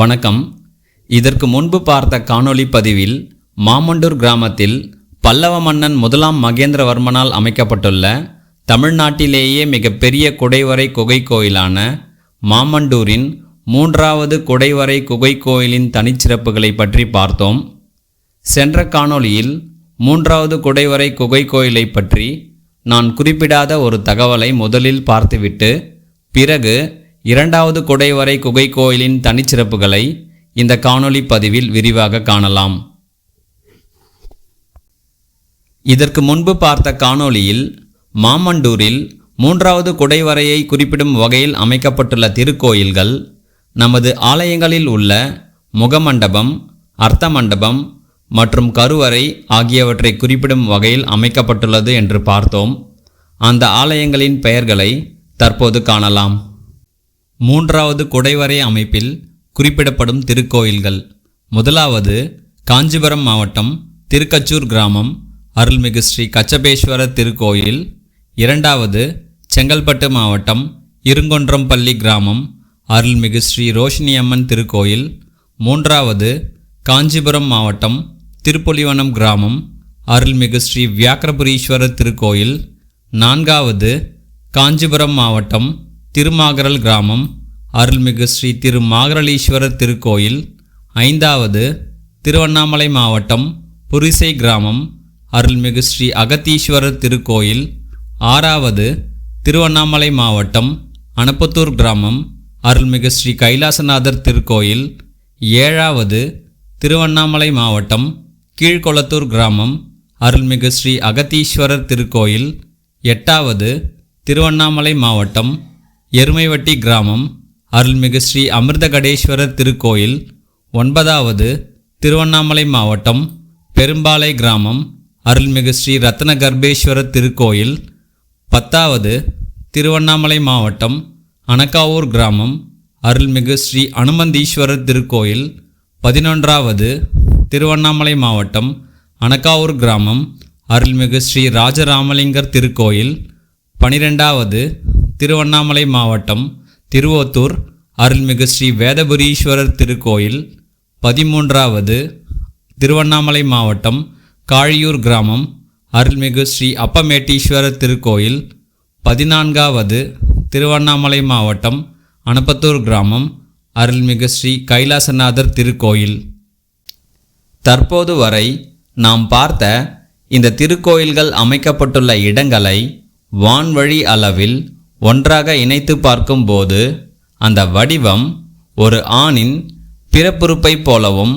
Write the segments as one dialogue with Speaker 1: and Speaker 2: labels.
Speaker 1: வணக்கம். இதற்கு முன்பு பார்த்த காணொளி பதிவில் மாமண்டூர் கிராமத்தில் பல்லவ மன்னன் முதலாம் மகேந்திரவர்மனால் அமைக்கப்பட்டுள்ள தமிழ்நாட்டிலேயே மிகப்பெரிய குடைவரை குகை கோயிலான மாமண்டூரின் மூன்றாவது குடைவரை குகை கோயிலின் தனிச்சிறப்புகளை பற்றி பார்த்தோம். சென்ற காணொளியில் மூன்றாவது குடைவரை குகை கோயிலை பற்றி நான் குறிப்பிடாத ஒரு தகவலை முதலில் பார்த்துவிட்டு பிறகு இரண்டாவது குடைவரை குகை கோயிலின் தனிச்சிறப்புகளை இந்த காணொளி பதிவில் விரிவாக காணலாம். இதற்கு முன்பு பார்த்த காணொளியில் மாமண்டூரில் மூன்றாவது குடைவரையை குறிப்பிடும் வகையில் அமைக்கப்பட்டுள்ள திருக்கோயில்கள் நமது ஆலயங்களில் உள்ள முகமண்டபம் அர்த்த மண்டபம் மற்றும் கருவறை ஆகியவற்றை குறிப்பிடும் வகையில் அமைக்கப்பட்டுள்ளது என்று பார்த்தோம். அந்த ஆலயங்களின் பெயர்களை தற்போது காணலாம். மூன்றாவது குடைவரை அமைப்பில் குறிப்பிடப்படும் திருக்கோயில்கள். முதலாவது காஞ்சிபுரம் மாவட்டம் திருக்கச்சூர் கிராமம் அருள்மிகு ஸ்ரீ கச்சபேஸ்வரர் திருக்கோயில். இரண்டாவது செங்கல்பட்டு மாவட்டம் இருங்கொன்றம்பள்ளி கிராமம் அருள்மிகு ஸ்ரீ ரோஷினியம்மன் திருக்கோயில். மூன்றாவது காஞ்சிபுரம் மாவட்டம் திருப்புலிவனம் கிராமம் அருள்மிகு ஸ்ரீ வியாக்கிரபுரீஸ்வரர் திருக்கோயில். நான்காவது காஞ்சிபுரம் மாவட்டம் திருமாகரல் கிராமம் அருள்மிகு ஸ்ரீ திருமாகரலீஸ்வரர் திருக்கோயில் ஐந்தாவது திருவண்ணாமலை மாவட்டம் புரிசை கிராமம் அருள்மிகு ஸ்ரீ அகத்தீஸ்வரர் திருக்கோயில் ஆறாவது திருவண்ணாமலை மாவட்டம் அனப்பத்தூர் கிராமம் அருள்மிகு ஸ்ரீ கைலாசநாதர் திருக்கோயில் ஏழாவது திருவண்ணாமலை மாவட்டம் கீழ்கொளத்தூர் கிராமம் அருள்மிகு ஸ்ரீ அகத்தீஸ்வரர் திருக்கோயில் எட்டாவது திருவண்ணாமலை மாவட்டம் எருமைவட்டி கிராமம் அருள்மிகு ஸ்ரீ அமிர்தகடேஸ்வரர் திருக்கோயில் ஒன்பதாவது திருவண்ணாமலை மாவட்டம் பெரும்பாலை கிராமம். அருள்மிகு ஸ்ரீ ரத்ன கர்ப்பேஸ்வரர் திருக்கோயில் பத்தாவது திருவண்ணாமலை மாவட்டம் அனக்காவூர் கிராமம். அருள்மிகு ஸ்ரீ அனுமந்தீஸ்வரர் திருக்கோயில் பதினொன்றாவது திருவண்ணாமலை மாவட்டம் அனக்காவூர் கிராமம். அருள்மிகு ஸ்ரீ ராஜராமலிங்கர் திருக்கோயில் பனிரெண்டாவது திருவண்ணாமலை மாவட்டம் திருவோத்தூர் அருள்மிகு ஸ்ரீ வேதபுரீஸ்வரர் திருக்கோயில் பதிமூன்றாவது திருவண்ணாமலை மாவட்டம் காழியூர் கிராமம் அருள்மிகு ஸ்ரீ அப்பமேட்டீஸ்வரர் திருக்கோயில் பதினான்காவது திருவண்ணாமலை மாவட்டம் அனப்பத்தூர் கிராமம் அருள்மிகு ஸ்ரீ கைலாசநாதர் திருக்கோயில். தற்போது வரை நாம் பார்த்த இந்த திருக்கோயில்கள் அமைக்கப்பட்டுள்ள இடங்களை வான்வழி அளவில் ஒன்றாக இணைத்து பார்க்கும்போது அந்த வடிவம் ஒரு ஆணின் பிறப்புறுப்பைப் போலவும்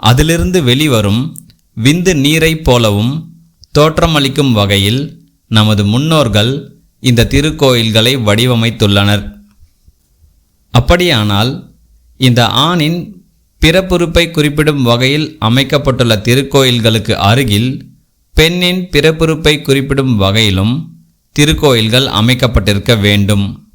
Speaker 1: அதிலிருந்து வெளிவரும் விந்து நீரைப் போலவும் தோற்றமளிக்கும் வகையில் நமது முன்னோர்கள் இந்த திருக்கோயில்களை வடிவமைத்துள்ளனர். அப்படியானால் இந்த ஆணின் பிறப்புறுப்பை குறிப்பிடும் வகையில் அமைக்கப்பட்டுள்ள திருக்கோயில்களுக்கு அருகில் பெண்ணின் பிறப்புறுப்பை குறிப்பிடும் வகையிலும் திருக்கோயில்கள் அமைக்கப்பட்டிருக்க வேண்டும்.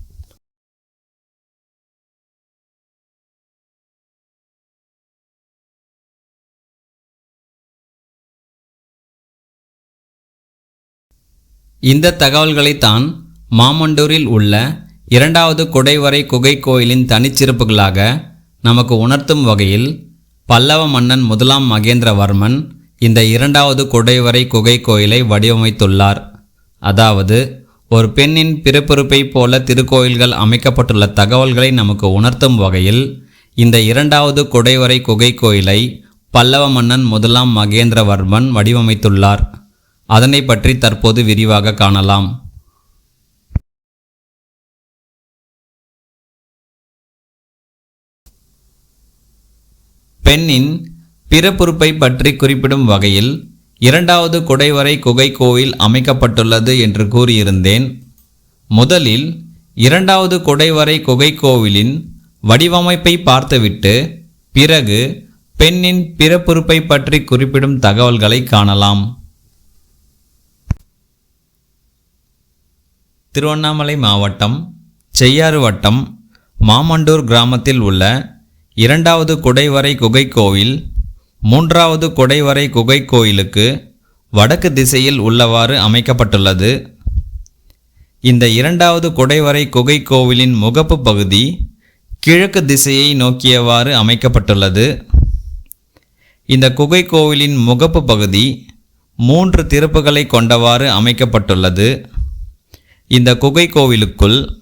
Speaker 1: இந்த தகவல்களைத்தான் மாமண்டூரில் உள்ள இரண்டாவது குடைவரை குகை கோயிலின் தனிச்சிறப்புகளாக நமக்கு உணர்த்தும் வகையில் பல்லவ மன்னன் முதலாம் மகேந்திரவர்மன் இந்த இரண்டாவது குடைவரை குகை கோயிலை வடிவமைத்துள்ளார். அதாவது ஒரு பெண்ணின் பிறப்புறுப்பைப் போல திருக்கோயில்கள் அமைக்கப்பட்டுள்ள தகவல்களை நமக்கு உணர்த்தும் வகையில் இந்த இரண்டாவது குடைவரை குகை கோயிலை பல்லவ மன்னன் முதலாம் மகேந்திரவர்மன் வடிவமைத்துள்ளார். அதனை பற்றி தற்போது விரிவாக காணலாம். பெண்ணின் பிறப்புறுப்பை பற்றி குறிப்பிடும் வகையில் இரண்டாவது குடைவரை குகை கோயில் அமைக்கப்பட்டுள்ளது என்று கூறியிருந்தேன். முதலில் இரண்டாவது குடைவரை குகை கோவிலின் வடிவமைப்பை பார்த்துவிட்டு பிறகு பெண்ணின் பிறப்புறுப்பை பற்றி குறிப்பிடும் தகவல்களை காணலாம். திருவண்ணாமலை மாவட்டம் செய்யாறு வட்டம் மாமண்டூர் கிராமத்தில் உள்ள இரண்டாவது குடைவரை குகை கோவில் மூன்றாவது குடைவரை குகை கோயிலுக்கு வடக்கு திசையில் உள்ளவாறு அமைக்கப்பட்டுள்ளது. இந்த இரண்டாவது குடைவரை குகை கோவிலின் முகப்பு பகுதி கிழக்கு திசையை நோக்கியவாறு அமைக்கப்பட்டுள்ளது. இந்த குகை கோவிலின் முகப்பு பகுதி மூன்று திறப்புகளை கொண்டவாறு அமைக்கப்பட்டுள்ளது. இந்த குகை கோவிலுக்குள்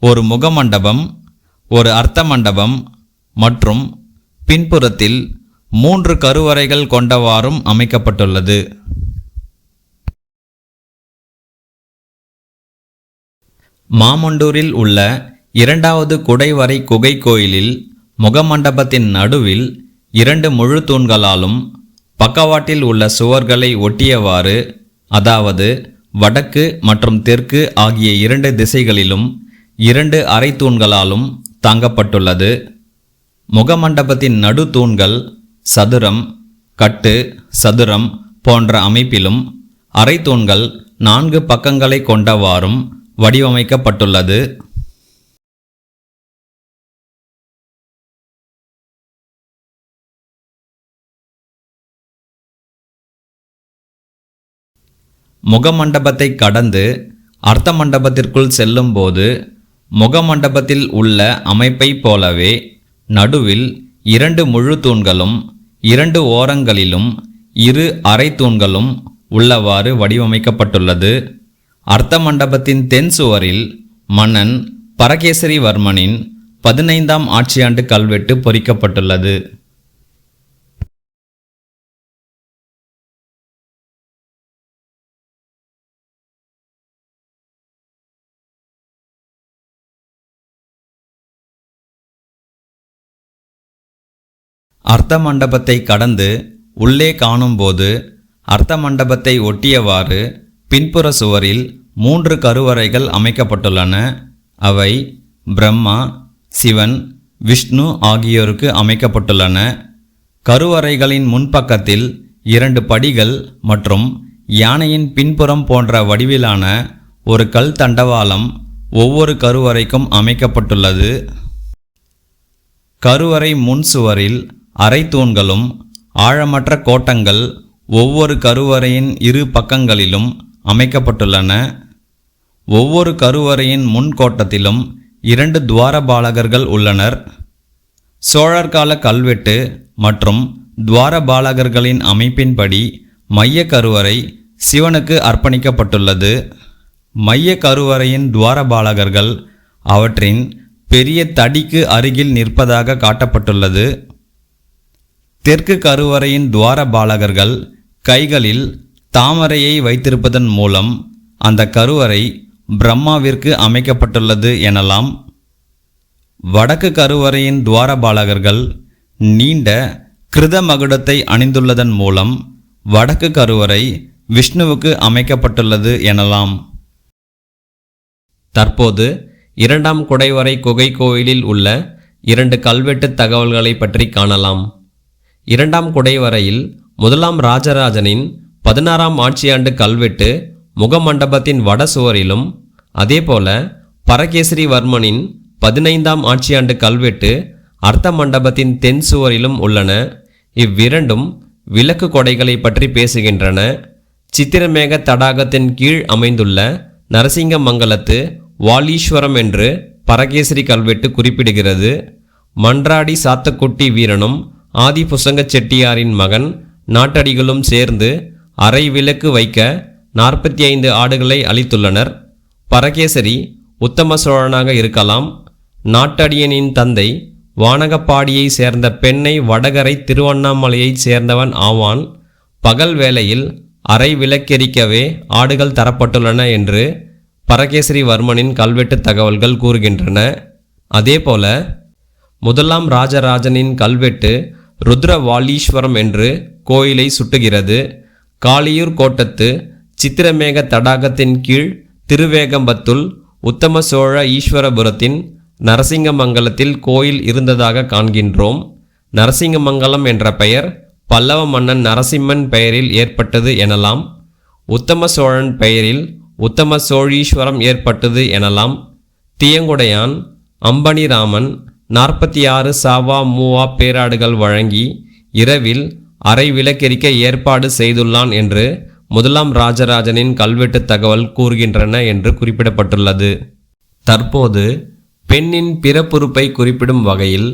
Speaker 1: ஒரு முகமண்டபம் ஒரு அர்த்த மண்டபம் மற்றும் பின்புறத்தில் மூன்று கருவறைகள் கொண்டவாறும் அமைக்கப்பட்டுள்ளது. மாமண்டூரில் உள்ள இரண்டாவது குடைவரை குகை கோயிலில் முகமண்டபத்தின் நடுவில் இரண்டு முழு தூண்களாலும் பக்கவாட்டில் உள்ள சுவர்களை ஒட்டியவாறு அதாவது வடக்கு மற்றும் தெற்கு ஆகிய இரண்டு திசைகளிலும் இரண்டு அரை தூண்களாலும் தாங்கப்பட்டுள்ளது. முகமண்டபத்தின் நடு தூண்கள் சதுரம் கட்டு சதுரம் போன்ற அமைப்பிலும் அரை தூண்கள் நான்கு பக்கங்களை கொண்டவாறும் வடிவமைக்கப்பட்டுள்ளது. முகமண்டபத்தை கடந்து அர்த்த மண்டபத்திற்குள் செல்லும்போது முகமண்டபத்தில் உள்ள அமைப்பைப் போலவே நடுவில் இரண்டு முழு தூண்களும் இரண்டு ஓரங்களிலும் இரு அரை தூண்களும் உள்ளவாறு வடிவமைக்கப்பட்டுள்ளது. அர்த்த மண்டபத்தின் தென் சுவரில் மன்னன் பரகேசரிவர்மனின் பதினைந்தாம் ஆட்சியாண்டு கல்வெட்டு பொறிக்கப்பட்டுள்ளது. அர்த்த மண்டபத்தை கடந்து உள்ளே காணும்போது அர்த்த மண்டபத்தை ஒட்டியவாறு பின்புற சுவரில் மூன்று கருவறைகள் அமைக்கப்பட்டுள்ளன. அவை பிரம்மா சிவன் விஷ்ணு ஆகியோருக்கு அமைக்கப்பட்டுள்ளன. கருவறைகளின் முன்பக்கத்தில் இரண்டு படிகள் மற்றும் யானையின் பின்புறம் போன்ற வடிவிலான ஒரு கல் தண்டவாளம் ஒவ்வொரு கருவறைக்கும் அமைக்கப்பட்டுள்ளது. கருவறை முன் சுவரில் அரை தூண்களும் ஆழமற்ற கோட்டங்கள் ஒவ்வொரு கருவறையின் இரு பக்கங்களிலும் அமைக்கப்பட்டுள்ளன. ஒவ்வொரு கருவறையின் முன் கோட்டத்திலும் இரண்டு துவாரபாலகர்கள் உள்ளனர். சோழர் கால கல்வெட்டு மற்றும் துவாரபாலகர்களின் அமைப்பின்படி மைய கருவறை சிவனுக்கு அர்ப்பணிக்கப்பட்டுள்ளது. மைய கருவறையின் துவாரபாலகர்கள் அவற்றின் பெரிய தடிக்கு அருகில் நிற்பதாக காட்டப்பட்டுள்ளது. தெற்கு கருவறையின் துவாரபாலகர்கள் கைகளில் தாமரையை வைத்திருப்பதன் மூலம் அந்த கருவறை பிரம்மாவிற்கு அமைக்கப்பட்டுள்ளது எனலாம். வடக்கு கருவறையின் துவாரபாலகர்கள் நீண்ட கிருத மகுடத்தை அணிந்துள்ளதன் மூலம் வடக்கு கருவறை விஷ்ணுவுக்கு அமைக்கப்பட்டுள்ளது எனலாம். தற்போது இரண்டாம் குடைவரை குகை கோயிலில் உள்ள இரண்டு கல்வெட்டு தகவல்களை பற்றி காணலாம். இரண்டாம் குடைவரையில் முதலாம் ராஜராஜனின் பதினாறாம் ஆட்சியாண்டு கல்வெட்டு முகமண்டபத்தின் வட சுவரிலும் அதேபோல பரகேசரிவர்மனின் பதினைந்தாம் ஆட்சியாண்டு கல்வெட்டு அர்த்த மண்டபத்தின் தென் சுவரிலும் உள்ளன. இவ்விரண்டும் விளக்கு கொடைகளை பற்றி பேசுகின்றன. சித்திரமேக தடாகத்தின் கீழ் அமைந்துள்ள நரசிங்கமங்கலத்து வாலீஸ்வரம் என்று பரகேசரி கல்வெட்டு குறிப்பிடுகிறது. மன்றாடி சாத்தக்குட்டி வீரனும் ஆதிபுசங்க செட்டியாரின் மகன் நாட்டடிகளும் சேர்ந்து அரை விளக்கு வைக்க நாற்பத்தி ஐந்து ஆடுகளை அளித்துள்ளனர். பரகேசரி உத்தம சோழனாக இருக்கலாம். நாட்டடியனின் தந்தை வானகப்பாடியை சேர்ந்த பெண்ணை வடகரை திருவண்ணாமலையைச் சேர்ந்தவன் ஆவான். பகல் வேளையில் அரை விளக்கெரிக்கவே ஆடுகள் தரப்பட்டுள்ளன என்று பரகேசரி வர்மனின் கல்வெட்டு தகவல்கள் கூறுகின்றன. அதேபோல முதலாம் ராஜராஜனின் கல்வெட்டு ருத்ரவாலீஸ்வரம் என்று கோயிலை சுட்டுகிறது. காளியூர் கோட்டத்து சித்திரமேக தடாகத்தின் கீழ் திருவேகம்பத்துள் உத்தம சோழ ஈஸ்வரபுரத்தின் நரசிங்கமங்கலத்தில் கோயில் இருந்ததாக காண்கின்றோம். நரசிங்கமங்கலம் என்ற பெயர் பல்லவ மன்னன் நரசிம்மன் பெயரில் ஏற்பட்டது எனலாம். உத்தம சோழன் பெயரில் உத்தம சோழீஸ்வரம் ஏற்பட்டது எனலாம். தியங்குடையான் அம்பனிராமன் நாற்பத்தி ஆறு சாவா மூவா பேராடுகள் வழங்கி இரவில் அறை விளக்கெரிக்க ஏற்பாடு செய்துள்ளான் என்று முதலாம் ராஜராஜனின் கல்வெட்டு தகவல் கூறுகின்றன என்று குறிப்பிடப்பட்டுள்ளது. தற்போது
Speaker 2: பெண்ணின் பிறப்புறுப்பை குறிப்பிடும் வகையில்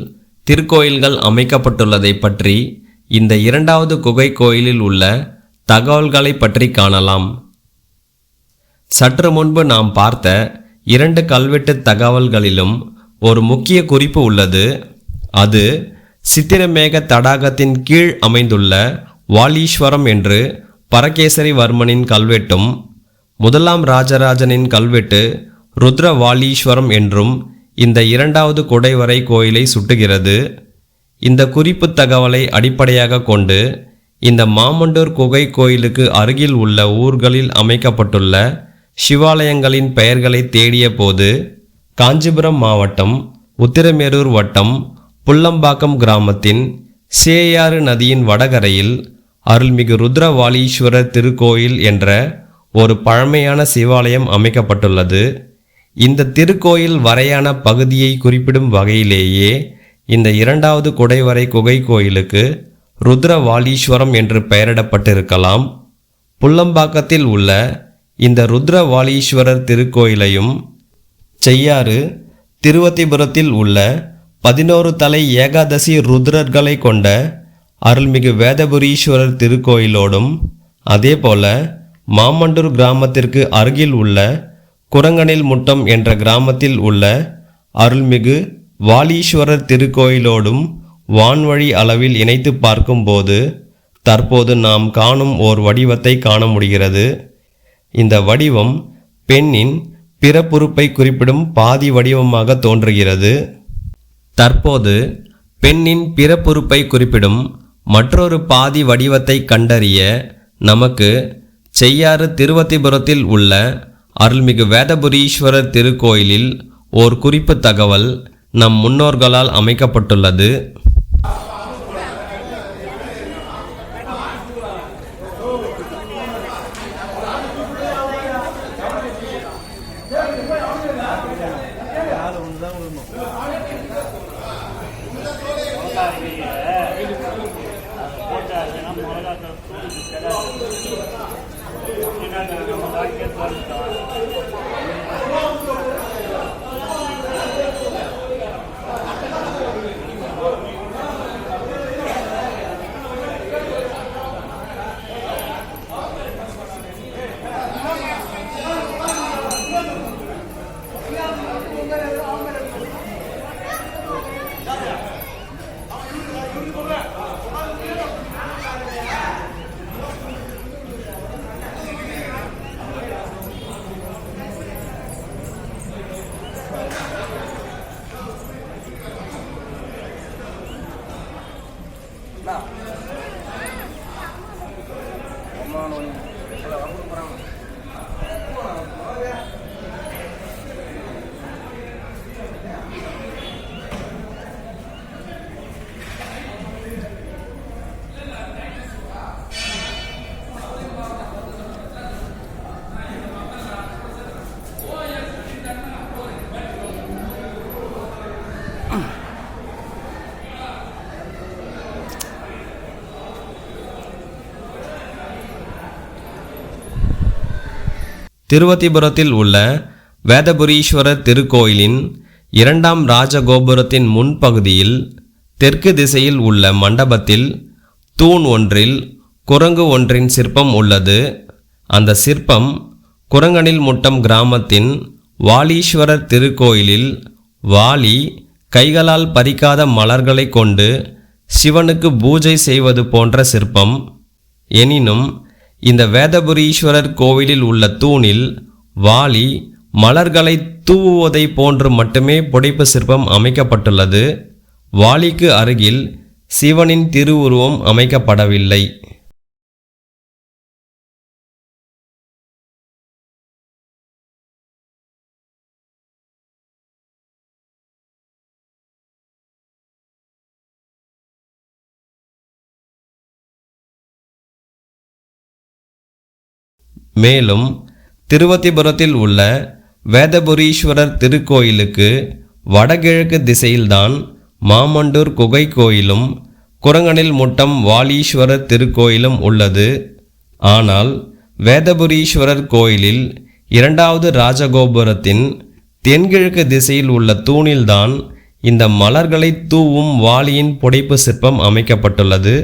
Speaker 2: திருக்கோயில்கள் அமைக்கப்பட்டுள்ளதை பற்றி இந்த இரண்டாவது குகை கோயிலில் உள்ள தகவல்களை பற்றி காணலாம். சற்று முன்பு நாம் பார்த்த இரண்டு கல்வெட்டு தகவல்களிலும் ஒரு முக்கிய குறிப்பு உள்ளது. அது சித்திரமேக தடாகத்தின் கீழ் அமைந்துள்ள வாலீஸ்வரம் என்று பரகேசரிவர்மனின் கல்வெட்டும் முதலாம் ராஜராஜனின் கல்வெட்டு ருத்ரவாலீஸ்வரம் என்றும் இந்த இரண்டாவது குடைவரை கோயிலை சுட்டுகிறது. இந்த குறிப்பு தகவலை அடிப்படையாக கொண்டு இந்த மாமண்டூர் குகை கோயிலுக்கு அருகில் உள்ள ஊர்களில் அமைக்கப்பட்டுள்ள சிவாலயங்களின் பெயர்களை தேடிய போது காஞ்சிபுரம் மாவட்டம் உத்திரமேரூர் வட்டம் புல்லம்பாக்கம் கிராமத்தின் சேயாறு நதியின் வடகரையில் அருள்மிகு ருத்ரவாலீஸ்வரர் திருக்கோயில் என்ற ஒரு பழமையான சிவாலயம் அமைக்கப்பட்டுள்ளது. இந்த திருக்கோயில் வரையான பகுதியை குறிப்பிடும் வகையிலேயே இந்த இரண்டாவது குடைவரை குகை கோயிலுக்கு ருத்ரவாலீஸ்வரம் என்று பெயரிடப்பட்டிருக்கலாம். புல்லம்பாக்கத்தில் உள்ள இந்த ருத்ரவாலீஸ்வரர் திருக்கோயிலையும் செய்யாறு திருவத்திபுரத்தில் உள்ள பதினோரு தலை ஏகாதசி ருத்ரர்களை கொண்ட அருள்மிகு வேதபுரீஸ்வரர் திருக்கோயிலோடும் அதேபோல மாமண்டூர் கிராமத்திற்கு அருகில் உள்ள குரங்கனில் முட்டம் என்ற கிராமத்தில் உள்ள அருள்மிகு வாலீஸ்வரர் திருக்கோயிலோடும் வான்வழி அளவில் இணைத்து பார்க்கும்போது தற்போது நாம் காணும் ஓர் வடிவத்தை காண முடிகிறது. இந்த வடிவம் பெண்ணின் பிறப்புறுப்பை குறிப்பிடும் பாதி வடிவமாக தோன்றுகிறது. தற்போது பெண்ணின் பிறப்புறுப்பை குறிப்பிடும் மற்றொரு பாதி வடிவத்தை கண்டறிய நமக்கு செய்யாறு திருவத்திபுரத்தில் உள்ள அருள்மிகு வேதபுரீஸ்வரர் திருக்கோயிலில் ஓர் குறிப்பு தகவல் நம் முன்னோர்களால் அமைக்கப்பட்டுள்ளது. திருவத்திபுரத்தில் உள்ள வேதபுரீஸ்வரர் திருக்கோயிலின் இரண்டாம் ராஜகோபுரத்தின் முன்பகுதியில் தெற்கு திசையில் உள்ள மண்டபத்தில் தூண் ஒன்றில் குரங்கு ஒன்றின் சிற்பம் உள்ளது. அந்த சிற்பம் குரங்கனில் முட்டம் கிராமத்தின் வாலீஸ்வரர் திருக்கோயிலில் வாலி கைகளால் பறிக்காத மலர்களை கொண்டு சிவனுக்கு பூஜை செய்வது போன்ற சிற்பம். எனினும் இந்த வேதபுரீஸ்வரர் கோவிலில் உள்ள தூணில் வாலி மலர்களை தூவுவதை போன்று மட்டுமே புடைப்பு சிற்பம் அமைக்கப்பட்டுள்ளது. வாலிக்கு அருகில் சிவனின் திருவுருவம் அமைக்கப்படவில்லை. மேலும் திருவத்திபுரத்தில் உள்ள வேதபுரீஸ்வரர் திருக்கோயிலுக்கு வடகிழக்கு திசையில்தான் மாமண்டூர் குகை கோயிலும் குரங்கனில் முட்டம் வாலீஸ்வரர் திருக்கோயிலும் உள்ளது. ஆனால் வேதபுரீஸ்வரர் கோயிலில் இரண்டாவது ராஜகோபுரத்தின் தென்கிழக்கு திசையில் உள்ள தூணில்தான் இந்த மலர்களை தூவும் வாளியின் புடைப்பு சிற்பம் அமைக்கப்பட்டுள்ளது.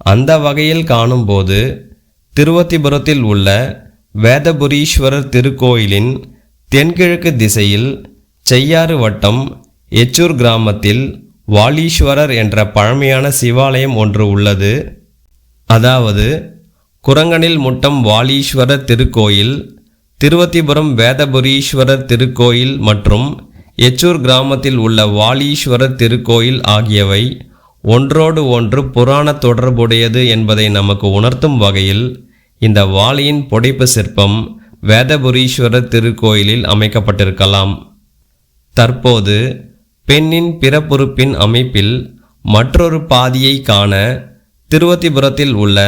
Speaker 2: அந்த வகையில் காணும்போது திருவத்திபுரத்தில் உள்ள வேதபுரீஸ்வரர் திருக்கோயிலின் தென்கிழக்கு திசையில் செய்யாறு வட்டம் எச்சூர் கிராமத்தில் வாலீஸ்வரர் என்ற பழமையான சிவாலயம் ஒன்று உள்ளது. அதாவது குரங்கனில் முட்டம் வாலீஸ்வரர் திருக்கோயில் திருவத்திபுரம் வேதபுரீஸ்வரர் திருக்கோயில் மற்றும் எச்சூர் கிராமத்தில் உள்ள வாலீஸ்வரர் திருக்கோயில் ஆகியவை ஒன்றோடு ஒன்று புராண தொடர்புடையது என்பதை நமக்கு உணர்த்தும் வகையில் இந்த வாளியின் புடைப்பு சிற்பம் வேதபுரீஸ்வரர் திருக்கோயிலில் அமைக்கப்பட்டிருக்கலாம். தற்போது பெண்ணின் பிறப்புறுப்பின் அமைப்பில் மற்றொரு பாதியை காண திருவத்திபுரத்தில் உள்ள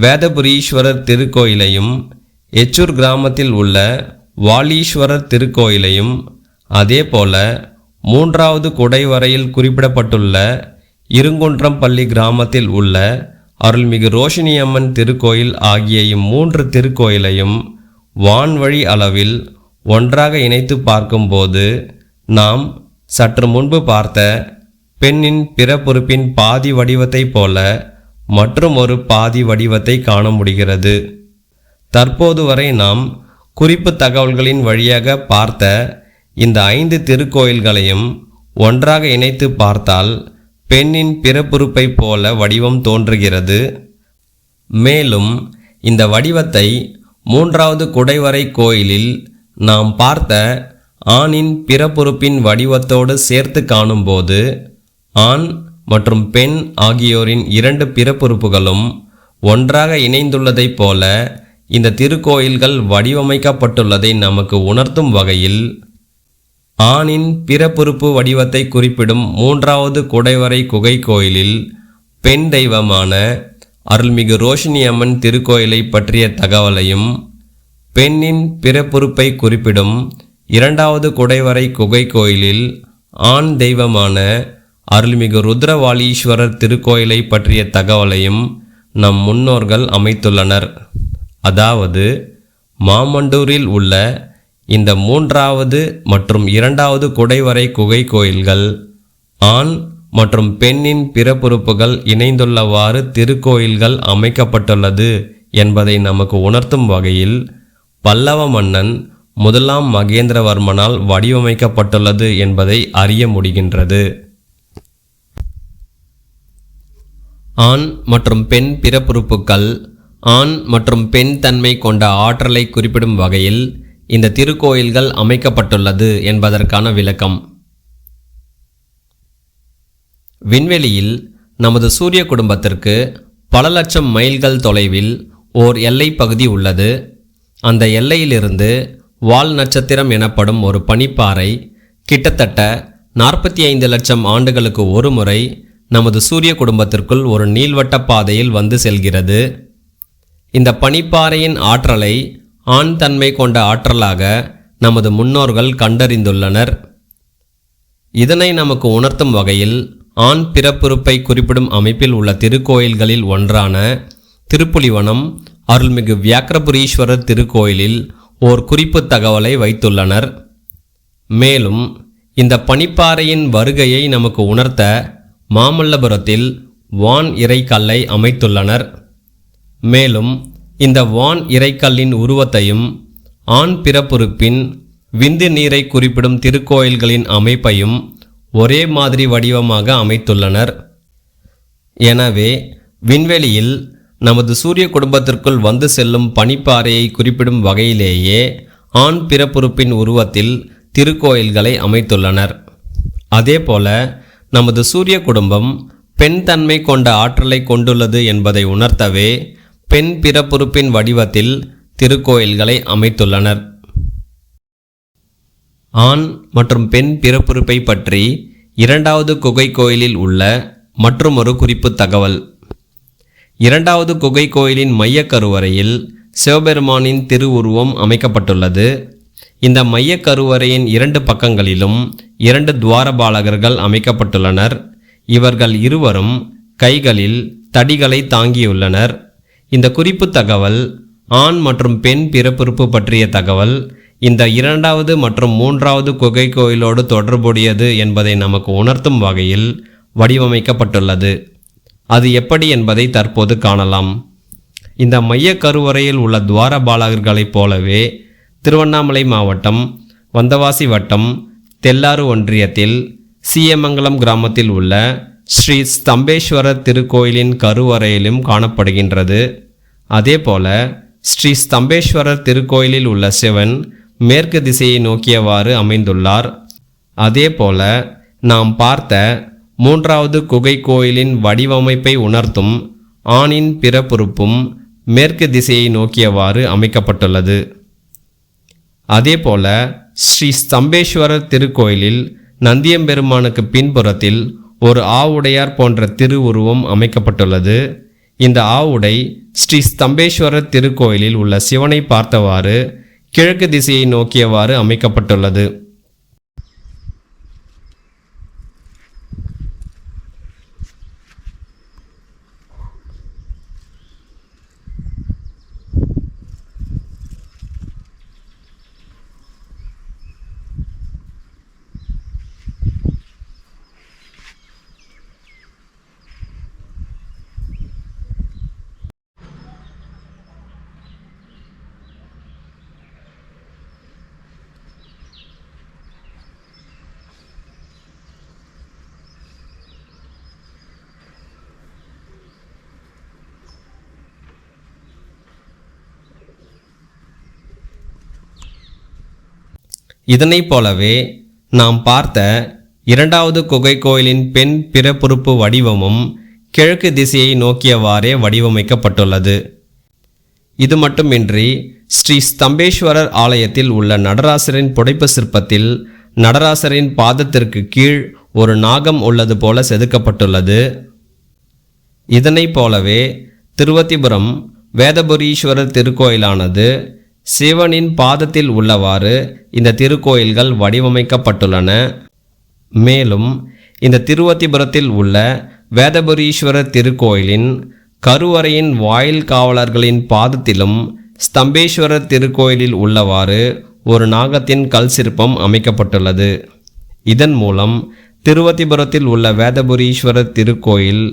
Speaker 2: வேதபுரீஸ்வரர் திருக்கோயிலையும் எச்சூர் கிராமத்தில் உள்ள வாலீஸ்வரர் திருக்கோயிலையும் அதேபோல மூன்றாவது குடைவரையில் குறிப்பிடப்பட்டுள்ள இருங்குன்றம் பள்ளி கிராமத்தில் உள்ள அருள்மிகு ரோஷினியம்மன் திருக்கோயில் ஆகிய இம்மூன்று திருக்கோயிலையும் வான்வழி அளவில் ஒன்றாக இணைத்து பார்க்கும்போது நாம் சற்று முன்பு பார்த்த பெண்ணின் பிறப்புறுப்பின் பாதி வடிவத்தைப் போல மற்றும் ஒரு பாதி வடிவத்தை காண முடிகிறது. தற்போது வரை நாம் குறிப்பு தகவல்களின் வழியாக பார்த்த இந்த ஐந்து திருக்கோயில்களையும் ஒன்றாக இணைத்து பார்த்தால் பெண்ணின் பிறப்புறுப்பை போல வடிவம் தோன்றுகிறது. மேலும் இந்த வடிவத்தை மூன்றாவது குடைவரை கோயிலில் நாம் பார்த்த ஆணின் பிறப்புறுப்பின் வடிவத்தோடு சேர்த்து காணும்போது ஆண் மற்றும் பெண் ஆகியோரின் இரண்டு பிறப்புறுப்புகளும் ஒன்றாக இணைந்துள்ளதைப் போல இந்த திருக்கோயில்கள் வடிவமைக்கப்பட்டுள்ளதை நமக்கு உணர்த்தும் வகையில் ஆணின் பிறப்புறுப்பு வடிவத்தை குறிப்பிடும் மூன்றாவது குடைவரை குகை கோயிலில் பெண் தெய்வமான அருள்மிகு ரோஷினி அம்மன் திருக்கோயிலை பற்றிய தகவலையும் பெண்ணின் பிறப்புறுப்பை குறிப்பிடும் இரண்டாவது குடைவரை குகை கோயிலில் ஆண் தெய்வமான அருள்மிகு ருத்ரவாளீஸ்வரர் திருக்கோயிலை பற்றிய தகவலையும் நம் முன்னோர்கள் அமைத்துள்ளனர். அதாவது மாமண்டூரில் உள்ள இந்த மூன்றாவது மற்றும் இரண்டாவது குடைவரை குகை கோயில்கள் ஆண் மற்றும் பெண்ணின் பிறப்புறுப்புகள் இணைந்துள்ளவாறு திருக்கோயில்கள் அமைக்கப்பட்டுள்ளது என்பதை நமக்கு உணர்த்தும் வகையில் பல்லவ மன்னன் முதலாம் மகேந்திரவர்மனால் வடிவமைக்கப்பட்டுள்ளது என்பதை அறிய முடிகின்றது. ஆண் மற்றும் பெண் பிறப்புறுப்புகள் ஆண் மற்றும் பெண் தன்மை கொண்ட ஆற்றலை குறிப்பிடும் வகையில் இந்த திருக்கோயில்கள் அமைக்கப்பட்டுள்ளது என்பதற்கான விளக்கம். விண்வெளியில் நமது சூரிய குடும்பத்திற்கு பல லட்சம் மைல்கள் தொலைவில் ஓர் எல்லை பகுதி உள்ளது. அந்த எல்லையிலிருந்து வால் நட்சத்திரம் எனப்படும் ஒரு பனிப்பாறை கிட்டத்தட்ட நாற்பத்தி ஐந்து லட்சம் ஆண்டுகளுக்கு ஒரு முறை நமது சூரிய குடும்பத்திற்குள் ஒரு நீள்வட்ட பாதையில் வந்து செல்கிறது. இந்த பனிப்பாறையின் ஆற்றலை ஆண் தன்மை கொண்ட ஆற்றலாக நமது முன்னோர்கள் கண்டறிந்துள்ளனர். இதனை நமக்கு உணர்த்தும் வகையில் ஆண் பிறப்புறுப்பை குறிப்பிடும் அமைப்பில் உள்ள திருக்கோயில்களில் ஒன்றான திருப்புலிவனம் அருள்மிகு வியாக்கிரபுரீஸ்வரர் திருக்கோயிலில் ஓர் குறிப்பு தகவலை வைத்துள்ளனர். மேலும் இந்த பனிப்பாறையின் வருகையை நமக்கு உணர்த்த மாமல்லபுரத்தில் வான் இறைக்கல்லை அமைத்துள்ளனர். மேலும் இந்த வான் இறைக்கல்லின் உருவத்தையும் ஆண் பிறப்புறுப்பின் விந்து நீரை குறிப்பிடும் திருக்கோயில்களின் அமைப்பையும் ஒரே மாதிரி வடிவமாக அமைத்துள்ளனர். எனவே விண்வெளியில் நமது சூரிய குடும்பத்திற்குள் வந்து செல்லும் பனிப்பாறையை குறிப்பிடும் வகையிலேயே ஆண் பிறப்புறுப்பின் உருவத்தில் திருக்கோயில்களை அமைத்துள்ளனர். அதேபோல நமது சூரிய குடும்பம் பெண் தன்மை கொண்ட ஆற்றலை கொண்டுள்ளது என்பதை உணர்த்தவே பெண் பிறப்புறுப்பின் வடிவத்தில் திருக்கோயில்களை அமைத்துள்ளனர். ஆண் மற்றும் பெண் பிறப்புறுப்பை பற்றி இரண்டாவது குகை கோயிலில் உள்ள மற்றுமொரு குறிப்பு தகவல். இரண்டாவது குகை கோயிலின் மையக் கருவறையில் சிவபெருமானின் திருவுருவம் அமைக்கப்பட்டுள்ளது. இந்த மையக் கருவறையின் இரண்டு பக்கங்களிலும் இரண்டு துவாரபாலகர்கள் அமைக்கப்பட்டுள்ளனர். இவர்கள் இருவரும் கைகளில் தடிகளை தாங்கியுள்ளனர். இந்த குறிப்பு தகவல் ஆண் மற்றும் பெண் பிறப்புறுப்பு பற்றிய தகவல். இந்த இரண்டாவது மற்றும் மூன்றாவது குகை கோயிலோடு தொடர்புடையது என்பதை நமக்கு உணர்த்தும் வகையில் வடிவமைக்கப்பட்டுள்ளது. அது எப்படி என்பதை தற்போது காணலாம். இந்த மைய கருவறையில் உள்ள துவாரபாலகர்களைப் போலவே திருவண்ணாமலை மாவட்டம் வந்தவாசி வட்டம் தெல்லாறு ஒன்றியத்தில் சீயமங்கலம் கிராமத்தில் உள்ள ஸ்ரீ ஸ்தம்பேஸ்வரர் திருக்கோயிலின் கருவறையிலும் காணப்படுகின்றது. அதேபோல ஸ்ரீ ஸ்தம்பேஸ்வரர் திருக்கோயிலில் உள்ள சிவன் மேற்கு திசையை நோக்கியவாறு அமைந்துள்ளார். அதேபோல நாம் பார்த்த மூன்றாவது குகை கோயிலின் வடிவமைப்பை உணர்த்தும் ஆணின் பிறப்புறுப்பும் மேற்கு திசையை நோக்கியவாறு அமைக்கப்பட்டுள்ளது. அதேபோல ஸ்ரீ ஸ்தம்பேஸ்வரர் திருக்கோயிலில் நந்தியம்பெருமானுக்கு பின்புறத்தில் ஒரு ஆவுடையார் போன்ற திருவுருவம் அமைக்கப்பட்டுள்ளது. இந்த ஆவுடை ஸ்ரீ ஸ்தம்பேஸ்வரர் திருக்கோயிலில் உள்ள சிவனை பார்த்தவாறு கிழக்கு திசையை நோக்கியவாறு அமைக்கப்பட்டுள்ளது. இதனைப் போலவே நாம் பார்த்த இரண்டாவது குகை கோயிலின் பெண் பிறப்புறுப்பு வடிவமும் கிழக்கு திசையை நோக்கியவாறே வடிவமைக்கப்பட்டுள்ளது. இது மட்டுமின்றி ஸ்ரீ ஸ்தம்பேஸ்வரர் ஆலயத்தில் உள்ள நடராசரின் புடைப்பு சிற்பத்தில் நடராசரின் பாதத்திற்கு கீழ் ஒரு நாகம் உள்ளது போல செதுக்கப்பட்டுள்ளது. இதனைப் போலவே திருவத்திபுரம் வேதபுரீஸ்வரர் திருக்கோயிலானது சிவனின் பாதத்தில் உள்ளவாறு இந்த திருக்கோயில்கள் வடிவமைக்கப்பட்டுள்ளன. மேலும் இந்த திருவத்திபுரத்தில் உள்ள வேதபுரீஸ்வரர் திருக்கோயிலின் கருவறையின் வாயில் காவலர்களின் பாதத்திலும் ஸ்தம்பேஸ்வரர் திருக்கோயிலில் உள்ளவாறு ஒரு நாகத்தின் கல் சிற்பம் அமைக்கப்பட்டுள்ளது. இதன் மூலம் திருவத்திபுரத்தில் உள்ள வேதபுரீஸ்வரர் திருக்கோயில்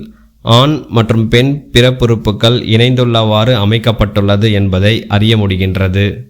Speaker 2: ஆண் மற்றும் பெண் பிறப்புறுப்புகள் இணைந்துள்ளவாறு அமைக்கப்பட்டுள்ளது என்பதை அறிய முடிகின்றது.